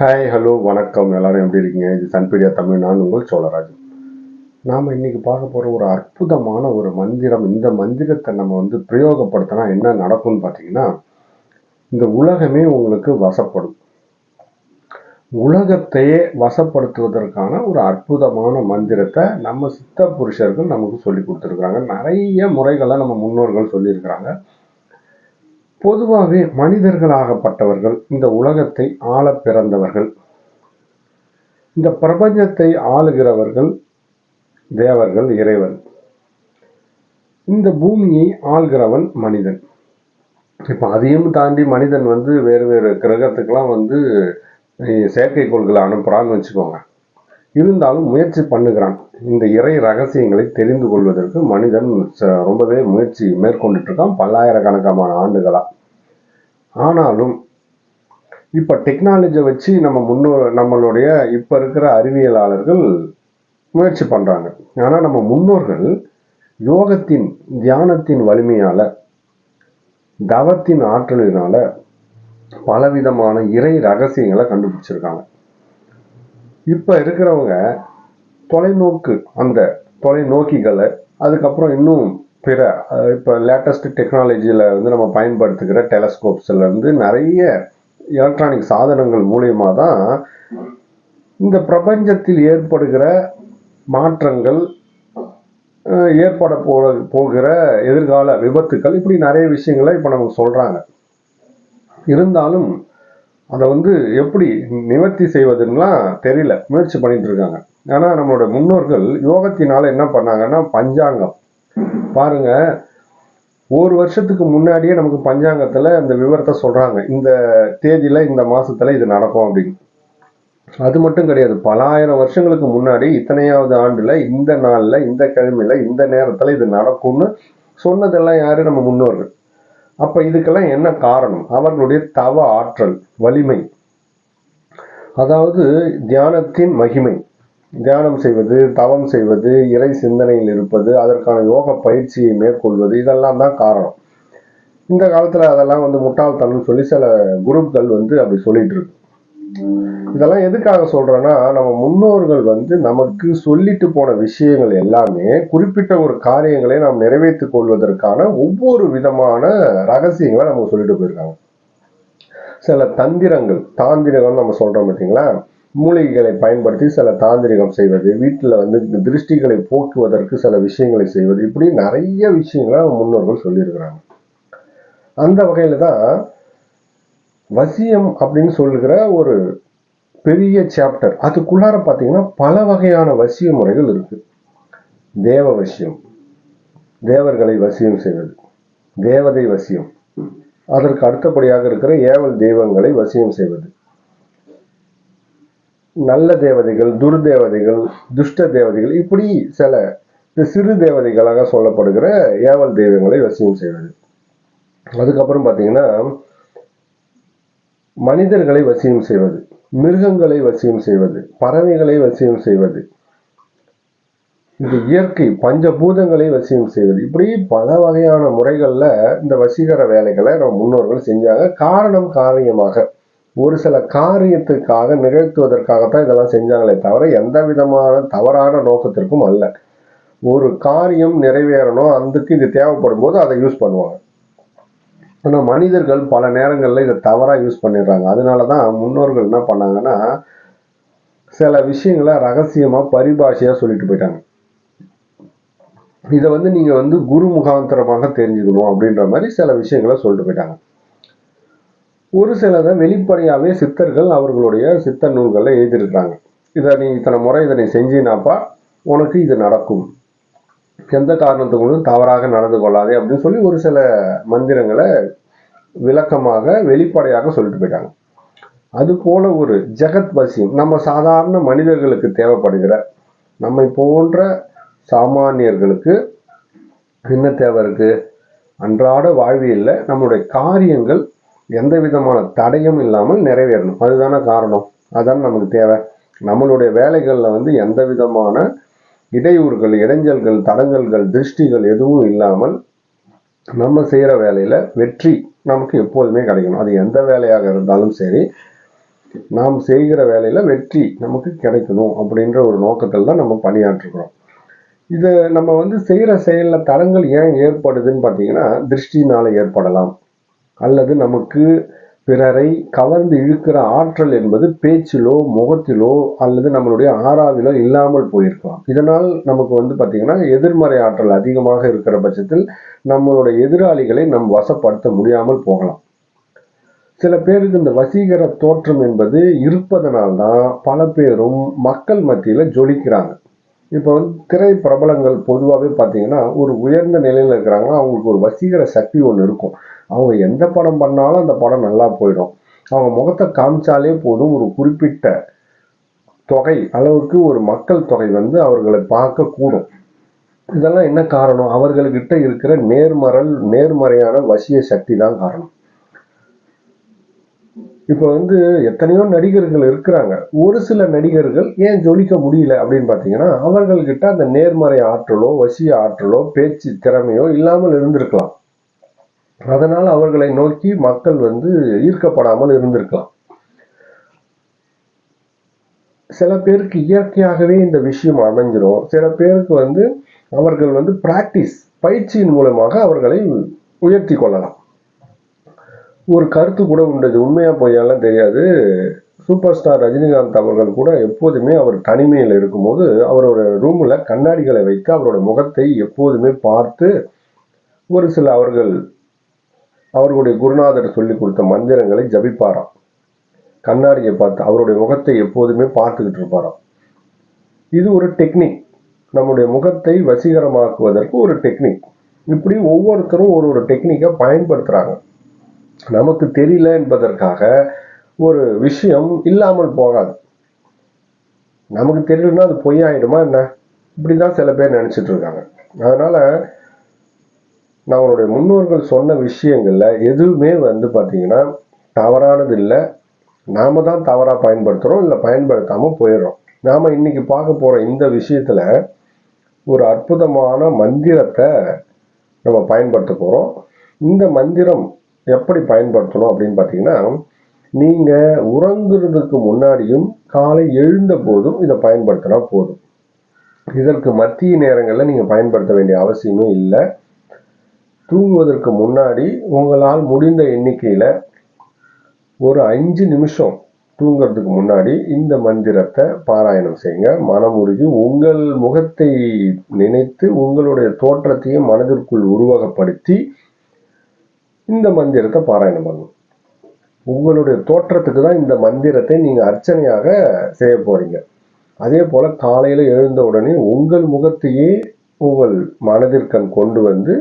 Hi hello வணக்கம். எல்லாரும் எப்படி இருக்கீங்க? இது சன்பீடியா தமிழ். நான் உங்கள் சோழராஜன் நாம் இன்னைக்கு பார்க்க போகிற ஒரு அற்புதமான ஒரு மந்திரம். இந்த மந்திரத்தை நம்ம வந்து பிரயோகப்படுத்தினா என்ன நடக்கும்னு பார்த்தீங்கன்னா இந்த உலகமே உங்களுக்கு வசப்படும். உலகத்தையே வசப்படுத்துவதற்கான ஒரு அற்புதமான மந்திரத்தை நம்ம சித்த புருஷர்கள் நமக்கு சொல்லி கொடுத்துருக்குறாங்க. நிறைய முறைகளை நம்ம முன்னோர்கள் சொல்லியிருக்கிறாங்க. பொதுவாகவே மனிதர்களாகப்பட்டவர்கள் இந்த உலகத்தை ஆள பிறந்தவர்கள். இந்த பிரபஞ்சத்தை ஆளுகிறவர்கள் தேவர்கள் இறைவன். இந்த பூமியை ஆள்கிறவன் மனிதன். இப்போ அதையும் தாண்டி மனிதன் வந்து வேறு வேறு கிரகத்துக்கெல்லாம் வந்து செயற்கைக்கோள்களை அனுப்புகிறான்னு வச்சுக்கோங்க. இருந்தாலும் முயற்சி பண்ணுகிறான். இந்த இறை ரகசியங்களை தெரிந்து கொள்வதற்கு மனிதன் ச- ரொம்பவே முயற்சி மேற்கொண்டுட்டு இருக்கான் பல்லாயிரக்கணக்கான ஆண்டுகளாக ஆனாலும் இப்போ டெக்னாலஜியை வச்சு நம்ம முன்னோர் நம்மளுடைய இப்போ இருக்கிற அறிவியலாளர்கள் முயற்சி பண்றாங்க. ஆனால் நம்ம முன்னோர்கள் யோகத்தின் தியானத்தின் வலிமையால தவத்தின் ஆற்றலினால் பலவிதமான இறை ரகசியங்களை கண்டுபிடிச்சிருக்காங்க. இப்போ இருக்கிறவங்க தொலைநோக்கு அந்த தொலைநோக்கிகளை அதுக்கப்புறம் இன்னும் பிற இப்போ லேட்டஸ்ட் டெக்னாலஜியில் வந்து நம்ம பயன்படுத்துகிற டெலஸ்கோப்ஸ்லேருந்து நிறைய எலக்ட்ரானிக் சாதனங்கள் மூலயமா தான் இந்த பிரபஞ்சத்தில் ஏற்படுகிற மாற்றங்கள் ஏற்பட போ போகிற எதிர்கால விபத்துக்கள் இப்படி நிறைய விஷயங்களை இப்போ நமக்கு சொல்கிறாங்க இருந்தாலும் அதை வந்து எப்படி நிவர்த்தி செய்வதுன்னுலாம் தெரியல. முயற்சி பண்ணிட்டு இருக்காங்க. ஆனால் நம்மளோட முன்னோர்கள் யோகத்தினால என்ன பண்ணாங்கன்னா பஞ்சாங்கம். பாருங்க ஒரு வருஷத்துக்கு முன்னாடியே நமக்கு பஞ்சாங்கத்தில் அந்த விவரத்தை சொல்கிறாங்க இந்த தேதியில் இந்த மாதத்தில் இது நடக்கும் அப்படின்னு. அது மட்டும் கிடையாது. பல ஆயிரம் வருஷங்களுக்கு முன்னாடி இத்தனையாவது ஆண்டில் இந்த நாளில் இந்த கிழமையில் இந்த நேரத்தில் இது நடக்கும்னு சொன்னதெல்லாம் யார்? நம்ம முன்னோர்கள். அப்ப இதுக்கெல்லாம் என்ன காரணம்? அவர்களுடைய தவ ஆற்றல் வலிமை. அதாவது தியானத்தின் மகிமை. தியானம் செய்வது தவம் செய்வது இறை சிந்தனையில் இருப்பது அதற்கான யோக பயிற்சியை மேற்கொள்வது இதெல்லாம் தான் காரணம். இந்த காலத்துல அதெல்லாம் வந்து முட்டாள்தனம் சொல்லி சில குரூப்கள் வந்து அப்படி சொல்லிட்டு இருக்கு இதெல்லாம் எதுக்காக சொல்றேன்னா நம்ம முன்னோர்கள் வந்து நமக்கு சொல்லிட்டு போன விஷயங்கள் எல்லாமே குறிப்பிட்ட ஒரு காரியங்களை நாம் நிறைவேற்றிக் கொள்வதற்கான ஒவ்வொரு விதமான ரகசியங்களை நமக்கு சொல்லிட்டு போயிருக்காங்க. சில தந்திரங்கள் தாந்திரகம் நம்ம சொல்றோம் பார்த்தீங்களா? மூலிகைகளை பயன்படுத்தி சில தாந்திரிகம் செய்வது வீட்டில் வந்து திருஷ்டிகளை போக்குவதற்கு சில விஷயங்களை செய்வது இப்படி நிறைய விஷயங்களை நம்ம முன்னோர்கள் சொல்லியிருக்கிறாங்க. அந்த வகையில் தான் வசியம் அப்படின்னு சொல்கிற ஒரு பெரிய சாப்டர் அதுக்குள்ளார பார்த்தீங்கன்னா பல வகையான வசிய முறைகள் இருக்கு. தேவ வசியம் தேவர்களை வசியம் செய்வது தேவதை வசியம். அதற்கு அடுத்தபடியாக இருக்கிற ஏவல் தெய்வங்களை வசியம் செய்வது. நல்ல தேவதைகள் துர்தேவதைகள் துஷ்ட தேவதைகள் இப்படி சில இந்த சிறு தேவதைகளாக சொல்லப்படுகிற ஏவல் தெய்வங்களை வசியம் செய்வது. அதுக்கப்புறம் பார்த்தீங்கன்னா மனிதர்களை வசியம் செய்வது மிருகங்களை வசியம் செய்வது பறவைகளை வசியம் செய்வது இந்த இயற்கை பஞ்சபூதங்களை வசியம் செய்வது. இப்படி பல வகையான முறைகளில் இந்த வசீகர வேலைகளை நம்ம முன்னோர்கள் செஞ்சாங்க. காரணம் காரியமாக ஒரு சில காரியத்துக்காக நிகழ்த்துவதற்காகத்தான் இதெல்லாம் செஞ்சாங்களே தவிர எந்த விதமான தவறான நோக்கத்திற்கும் அல்ல. ஒரு காரியம் நிறைவேறணும் அதுக்கு இது தேவைப்படும் போது அதை யூஸ் பண்ணுவாங்க. ஆனால் மனிதர்கள் பல நேரங்களில் இதை தவறாக யூஸ் பண்ணிடுறாங்க. அதனால தான் முன்னோர்கள் என்ன பண்ணாங்கன்னா சில விஷயங்களை ரகசியமாக பரிபாஷையாக சொல்லிட்டு போயிட்டாங்க. இதை வந்து நீங்கள் வந்து குரு முகாந்திரமாக தெரிஞ்சுக்கணும் அப்படின்ற மாதிரி சில விஷயங்களை சொல்லிட்டு போயிட்டாங்க. ஒரு சிலதை வெளிப்படையாகவே சித்தர்கள் அவர்களுடைய சித்த நூல்களை எழுதியிருக்கிறாங்க. இதை நீ இத்தனை முறை இதை நீ செஞ்சினாப்பா உனக்கு இது நடக்கும். எந்த காரணத்துக்கும் தவறாக நடந்து கொள்ளாதே அப்படின்னு சொல்லி ஒரு சில மந்திரங்களை விளக்கமாக வெளிப்படையாக சொல்லிட்டு போயிட்டாங்க. அது போல ஒரு ஜெகத் வசியம் நம்ம சாதாரண மனிதர்களுக்கு தேவைப்படுகிற நம்மை போன்ற சாமானியர்களுக்கு என்ன தேவை இருக்கு? அன்றாட வாழ்வியல்ல நம்மளுடைய காரியங்கள் எந்த விதமான தடையும் இல்லாமல் நிறைவேறணும். அதுதானே காரணம். அதான் நமக்கு தேவை. நம்மளுடைய வேலைகளில் வந்து எந்த விதமான இடையூறுகள் இடைஞ்சல்கள் தடங்கல்கள் திருஷ்டிகள் எதுவும் இல்லாமல் நம்ம செய்கிற வேலையில் வெற்றி நமக்கு எப்போதுமே கிடைக்கணும். அது எந்த வேலையாக இருந்தாலும் சரி நாம் செய்கிற வேலையில் வெற்றி நமக்கு கிடைக்கணும் அப்படின்ற ஒரு நோக்கத்தில் தான் நம்ம பணியாற்றுகிறோம். இதை நம்ம வந்து செய்கிற செயலில் தடங்கள் ஏன் ஏற்படுதுன்னு பார்த்தீங்கன்னா திருஷ்டினால் ஏற்படலாம். அல்லது நமக்கு பிறரை கவர்ந்து இழுக்கிற ஆற்றல் என்பது பேச்சிலோ முகத்திலோ அல்லது நம்மளுடைய ஆறாவிலோ இல்லாமல் போயிருக்கலாம். இதனால் நமக்கு வந்து பார்த்தீங்கன்னா எதிர்மறை ஆற்றல் அதிகமாக இருக்கிற பட்சத்தில் நம்மளுடைய எதிராளிகளை நம் வசப்படுத்த முடியாமல் போகலாம். சில பேருக்கு இந்த வசீகர தோற்றம் என்பது இருப்பதனால்தான் பல பேரும் மக்கள் மத்தியில் ஜொலிக்கிறாங்க. இப்போ வந்து திரை பிரபலங்கள் பொதுவாகவே பார்த்தீங்கன்னா ஒரு உயர்ந்த நிலையில் இருக்கிறாங்கன்னா அவங்களுக்கு ஒரு வசீகர சக்தி ஒன்று இருக்கும். அவங்க எந்த படம் பண்ணாலும் அந்த படம் நல்லா போயிடும். அவங்க முகத்தை காமிச்சாலே போதும். ஒரு குறிப்பிட்ட தொகை அளவுக்கு ஒரு மக்கள் தொகை வந்து அவர்களை பார்க்க கூடும் இதெல்லாம் என்ன காரணம்? அவர்கள்கிட்ட இருக்கிற நேர்மறல் நேர்மறையான வசிய சக்தி தான் காரணம். இப்போ வந்து எத்தனையோ நடிகர்கள் இருக்கிறாங்க. ஒரு சில நடிகர்கள் ஏன் ஜொலிக்க முடியல அப்படின்னு பார்த்தீங்கன்னா அவர்கள்கிட்ட அந்த நேர்மறை ஆற்றலோ வசிய ஆற்றலோ பேச்சு திறமையோ இல்லாமல் இருந்திருக்கலாம். அதனால் அவர்களை நோக்கி மக்கள் வந்து ஈர்க்கப்படாமல் இருந்திருக்கலாம். சில பேருக்கு இயற்கையாகவே இந்த விஷயம் அமைஞ்சிடும் சில பேருக்கு வந்து அவர்கள் வந்து பிராக்டிஸ் பயிற்சியின் மூலமாக அவர்களை உயர்த்தி கொள்ளலாம். ஒரு கருத்து கூட உண்டது. உண்மையா பொய்யாலாம் தெரியாது. சூப்பர் ஸ்டார் ரஜினிகாந்த் அவர்கள் கூட எப்போதுமே அவர் தனிமையில் இருக்கும்போது அவரோட ரூமில் கண்ணாடிகளை வைத்து அவரோட முகத்தை எப்போதுமே பார்த்து ஒரு சில அவர்கள் அவர்களுடைய குருநாதர் சொல்லி கொடுத்த மந்திரங்களை ஜபிப்பாராம். கண்ணாடியை பார்த்து அவருடைய முகத்தை எப்போதுமே பார்த்துக்கிட்டு இருப்பாராம். இது ஒரு டெக்னிக் நம்முடைய முகத்தை வசீகரமாக்குவதற்கு ஒரு டெக்னிக் இப்படி ஒவ்வொருத்தரும் ஒரு ஒரு டெக்னிக்கை பயன்படுத்துகிறாங்க நமக்கு தெரியல என்பதற்காக ஒரு விஷயம் இல்லாமல் போகாது. நமக்கு தெரியலன்னா அது பொய்யாயிடுமா என்ன? இப்படிதான் சில பேர் நினைச்சிட்டு இருக்காங்க. அதனால நம்மளுடைய முன்னோர்கள் சொன்ன விஷயங்கள்ல எதுவுமே வந்து பார்த்தீங்கன்னா தவறானது இல்லை நாம தான் தவறாக பயன்படுத்துகிறோம் இல்லை பயன்படுத்தாமல் போயிடுறோம். நாம் இன்னைக்கு பார்க்க போகிற இந்த விஷயத்தில் ஒரு அற்புதமான மந்திரத்தை நம்ம பயன்படுத்த போகிறோம் இந்த மந்திரம் எப்படி பயன்படுத்தணும் அப்படின்னு பார்த்தீங்கன்னா நீங்கள் உறங்குறதுக்கு முன்னாடியும் காலை எழுந்த போதும் இதை பயன்படுத்தினா போதும். இதற்கு மத்திய நேரங்களில் நீங்கள் பயன்படுத்த வேண்டிய அவசியமே இல்லை. தூங்குவதற்கு முன்னாடி உங்களால் முடிந்த எண்ணிக்கையில் ஒரு அஞ்சு நிமிஷம் தூங்குறதுக்கு முன்னாடி இந்த மந்திரத்தை பாராயணம் செய்யுங்க. உருகி உங்கள் முகத்தை நினைத்து உங்களுடைய தோற்றத்தையும் மனதிற்குள் உருவகப்படுத்தி இந்த மந்திரத்தை பாராயணம் பண்ணும். உங்களுடைய தோற்றத்துக்கு தான் இந்த மந்திரத்தை நீங்கள் அர்ச்சனையாக செய்ய போறீங்க. அதே போல் காலையில் எழுந்த உடனே உங்கள் முகத்தையே உங்கள் மனதிற்கண் கொண்டு வந்து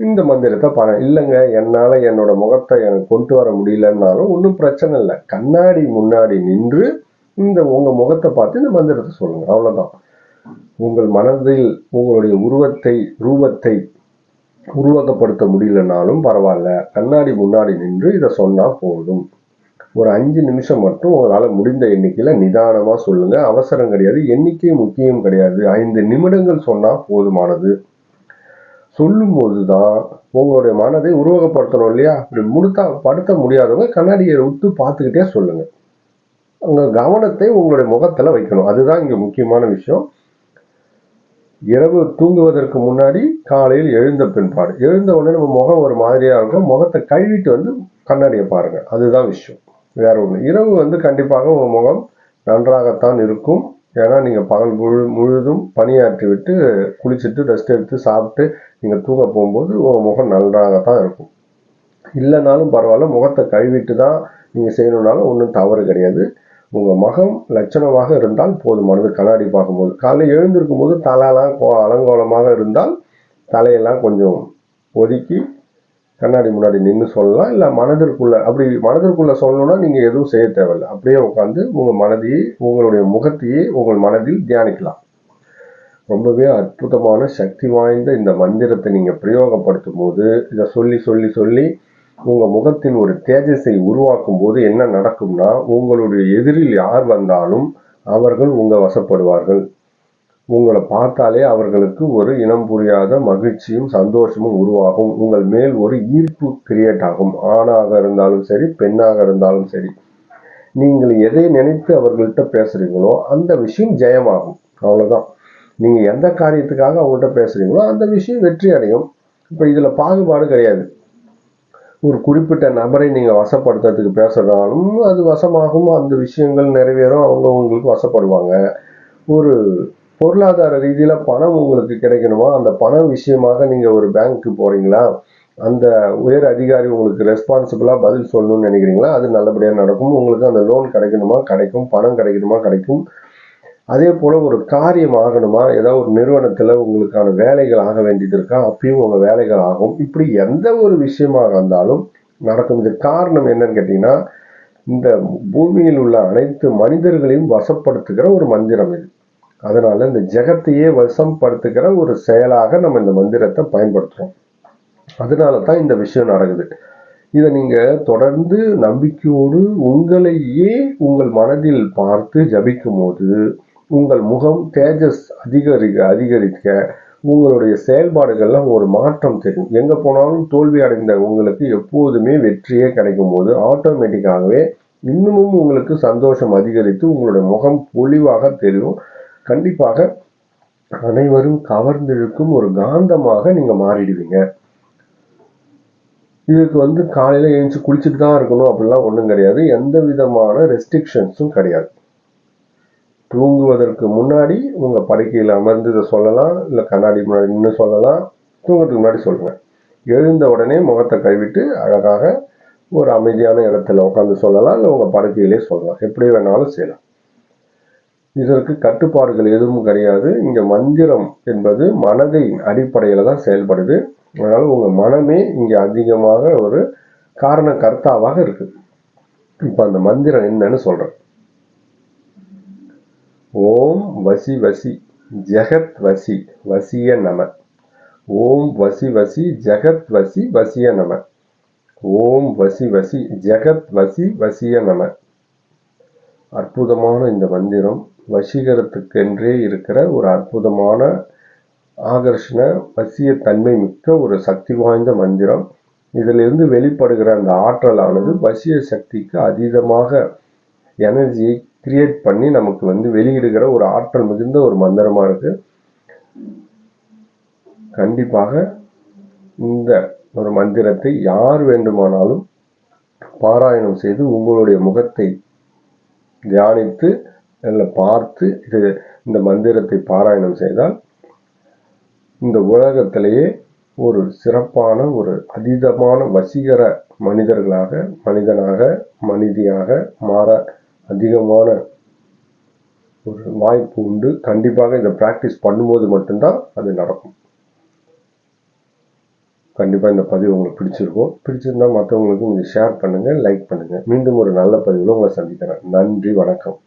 இந்த மந்திரத்தை பாரு. இல்லைங்க என்னால் என்னோட முகத்தை எனக்கு கொண்டு வர முடியலன்னாலும் ஒன்றும் பிரச்சனை இல்லை. கண்ணாடி முன்னாடி நின்று இந்த உங்கள் முகத்தை பார்த்து இந்த மந்திரத்தை சொல்லுங்கள் அவ்வளோதான் உங்கள் மனதில் உங்களுடைய உருவத்தை ரூபத்தை உருவகப்படுத்த முடியலனாலும் பரவாயில்ல. கண்ணாடி முன்னாடி நின்று இதை சொன்னால் போதும். ஒரு அஞ்சு நிமிஷம் மட்டும் உங்களால் முடிந்த எண்ணிக்கையில் நிதானமாக சொல்லுங்கள் அவசரம் கிடையாது. எண்ணிக்கை முக்கியம் கிடையாது. ஐந்து நிமிடங்கள் சொன்னால் போதுமானது. சொல்லும்போது தான் உங்களுடைய மனதை உருவகப்படுத்தணும் இல்லையா? அப்படி முடுத்தா படுத்த முடியாதவங்க கண்ணாடியை விட்டு பார்த்துக்கிட்டே சொல்லுங்க. உங்கள் கவனத்தை உங்களுடைய முகத்தில் வைக்கணும். அதுதான் இங்கே முக்கியமான விஷயம். இரவு தூங்குவதற்கு முன்னாடி காலையில் எழுந்த பின்பாடு. எழுந்த உடனே நம்ம முகம் ஒரு மாதிரியாக இருக்கும். முகத்தை கழுவிட்டு வந்து கண்ணாடியை பாருங்கள் அதுதான் விஷயம். வேற ஒன்று இரவு வந்து கண்டிப்பாக உங்கள் முகம் நன்றாகத்தான் இருக்கும். ஏன்னா நீங்கள் பகல் முழு முழுதும் பணியாற்றி விட்டு குளிச்சுட்டு ரெஸ்ட் எடுத்து சாப்பிட்டு நீங்கள் தூங்க போகும்போது உங்கள் முகம் நன்றாகத்தான் இருக்கும். இல்லைனாலும் பரவாயில்ல முகத்தை கழுவிட்டு தான் நீங்கள் செய்யணுன்னாலும் ஒன்றும் தவறு கிடையாது. உங்கள் முகம் லட்சணமாக இருந்தால் போதுமானது கண்ணாடி பார்க்கும்போது காலையில் எழுந்திருக்கும் போது தலையெல்லாம் கோ- அலங்கோலமாக இருந்தால் தலையெல்லாம் கொஞ்சம் ஒதுக்கி கண்ணாடி முன்னாடி நின்று சொல்லலாம் இல்லை மனதிற்குள்ள அப்படி மனதிற்குள்ள சொல்லணும்னா நீங்கள் எதுவும் செய்ய தேவையில்லை. அப்படியே உட்காந்து உங்கள் மனதையே உங்களுடைய முகத்தையே உங்கள் மனதில் தியானிக்கலாம். ரொம்பவே அற்புதமான சக்தி வாய்ந்த இந்த மந்திரத்தை நீங்கள் பிரயோகப்படுத்தும் போது இதை சொல்லி சொல்லி சொல்லி உங்கள் முகத்தின் ஒரு தேஜஸை உருவாக்கும் போது என்ன நடக்கும்னா உங்களுடைய எதிரில் யார் வந்தாலும் அவர்கள் உங்கள் வசப்படுவார்கள். உங்களை பார்த்தாலே அவர்களுக்கு ஒரு இனம் புரியாத மகிழ்ச்சியும் சந்தோஷமும் உருவாகும். உங்கள் மேல் ஒரு ஈர்ப்பு கிரியேட் ஆகும். ஆணாக இருந்தாலும் சரி பெண்ணாக இருந்தாலும் சரி. நீங்கள் எதை நினைத்து அவர்கள்ட்ட பேசுறீங்களோ அந்த விஷயம் ஜெயமாகும். அவ்வளோதான் நீங்கள் எந்த காரியத்துக்காக அவங்கள்ட்ட பேசுறீங்களோ அந்த விஷயம் வெற்றி அடையும். இப்போ இதில் பாகுபாடு கிடையாது. ஒரு குறிப்பிட்ட நபரை நீங்கள் வசப்படுத்துறதுக்கு பேசுறதாலும் அது வசமாகும். அந்த விஷயங்கள் நிறைவேறும். அவங்க உங்களுக்கு வசப்படுவாங்க. ஒரு பொருளாதார ரீதியில் பணம் உங்களுக்கு கிடைக்கணுமா? அந்த பணம் விஷயமாக நீங்கள் ஒரு பேங்க்கு போகிறீங்களா அந்த உயர் அதிகாரி உங்களுக்கு ரெஸ்பான்சிபிளாக பதில் சொல்லணும்னு நினைக்கிறீங்களா? அது நல்லபடியாக நடக்கும். உங்களுக்கு அந்த லோன் கிடைக்கணுமா? கிடைக்கும். பணம் கிடைக்கணுமா கிடைக்கும். அதே போல் ஒரு காரியம் ஆகணுமா? ஏதாவது ஒரு நிறுவனத்தில் உங்களுக்கான வேலைகள் ஆக வேண்டியது இருக்கா? அப்பயும் உங்கள் வேலைகள் ஆகும். இப்படி எந்த ஒரு விஷயமாக இருந்தாலும் நடக்கும். இது காரணம் என்னன்னு கேட்டிங்கன்னா இந்த பூமியில் உள்ள அனைத்து மனிதர்களையும் வசப்படுத்துகிற ஒரு மந்திரம் இது. அதனால இந்த ஜெகத்தையே வசம்படுத்துகிற ஒரு செயலாக நம்ம இந்த மந்திரத்தை பயன்படுத்துறோம். அதனால தான் இந்த விஷயம் நடக்குது. இதை நீங்க தொடர்ந்து நம்பிக்கையோடு உங்களையே உங்கள் மனதில் பார்த்து ஜபிக்கும் போது உங்கள் முகம் தேஜஸ் அதிகரிக்க அதிகரிக்க உங்களுடைய செயல்பாடுகள்லாம் ஒரு மாற்றம் தெரியும். எங்க போனாலும் தோல்வி அடைந்த உங்களுக்கு எப்போதுமே வெற்றியே கிடைக்கும் போது ஆட்டோமேட்டிக்காகவே இன்னமும் உங்களுக்கு சந்தோஷம் அதிகரித்து உங்களுடைய முகம் பொலிவாக தெரியும். கண்டிப்பாக அனைவரும் கவர்ந்திழுக்கும் ஒரு காந்தமாக நீங்க மாறிடுவீங்க. இதுக்கு வந்து காலையில எழுந்துச்சு குளிச்சுட்டு தான் இருக்கணும் அப்படிலாம் ஒன்றும் கிடையாது. எந்த விதமான ரெஸ்ட்ரிக்ஷன்ஸும் கிடையாது. தூங்குவதற்கு முன்னாடி உங்க படுக்கையில் அமர்ந்து இதை சொல்லலாம் இல்லை கண்ணாடி முன்னாடி நின்று சொல்லலாம் தூங்குறதுக்கு முன்னாடி சொல்லுங்க. எழுந்த உடனே முகத்தை கழுவிட்டு அழகாக ஒரு அமைதியான இடத்துல உட்காந்து சொல்லலாம் இல்லை உங்க படுக்கையிலே சொல்லலாம். எப்படி வேணாலும் செய்யலாம். இதற்கு கட்டுப்பாடுகள் எதுவும் கிடையாது. இங்கே மந்திரம் என்பது மனதின் அடிப்படையில் தான் செயல்படுது. அதனால் உங்கள் மனமே இங்கே அதிகமாக ஒரு காரண கர்த்தாவாக இருக்குது. இப்போ அந்த மந்திரம் என்னன்னு சொல்கிறேன் ஓம் வசி வசி ஜெகத் வசி வசிய நம. ஓம் வசி வசி ஜெகத் வசி வசிய நம. ஓம் வசி வசி ஜெகத் வசி வசிய நம. அற்புதமான இந்த மந்திரம். வசீகரத்துக்கென்றே இருக்கிற ஒரு அற்புதமான ஆகர்ஷண வசிய தன்மை மிக்க ஒரு சக்தி வாய்ந்த மந்திரம். இதிலிருந்து வெளிப்படுகிற அந்த ஆற்றலானது வசிய சக்திக்கு அதீதமாக எனர்ஜியை கிரியேட் பண்ணி நமக்கு வந்து வெளியிடுகிற ஒரு ஆற்றல் மிகுந்த ஒரு மந்திரமாக இருக்கு. கண்டிப்பாக இந்த ஒரு மந்திரத்தை யார் வேண்டுமானாலும் பாராயணம் செய்து உங்களுடைய முகத்தை தியானித்து நல்லா பார்த்து இது இந்த மந்திரத்தை பாராயணம் செய்தால் இந்த உலகத்திலேயே ஒரு சிறப்பான ஒரு அதீதமான வசீகர மனிதர்களாக மனிதனாக மனிதியாக மாற அதிகமான ஒரு வாய்ப்பு உண்டு. கண்டிப்பாக இதை ப்ராக்டிஸ் பண்ணும்போது மட்டும்தான் அது நடக்கும். கண்டிப்பாக இந்த பதிவு உங்களுக்கு பிடிச்சிருக்கும். பிடிச்சிருந்தால் மற்றவங்களுக்கும் கொஞ்சம் ஷேர் பண்ணுங்கள் லைக் பண்ணுங்கள் மீண்டும் ஒரு நல்ல பதிவில் உங்களை சந்திக்கிறேன். நன்றி வணக்கம்.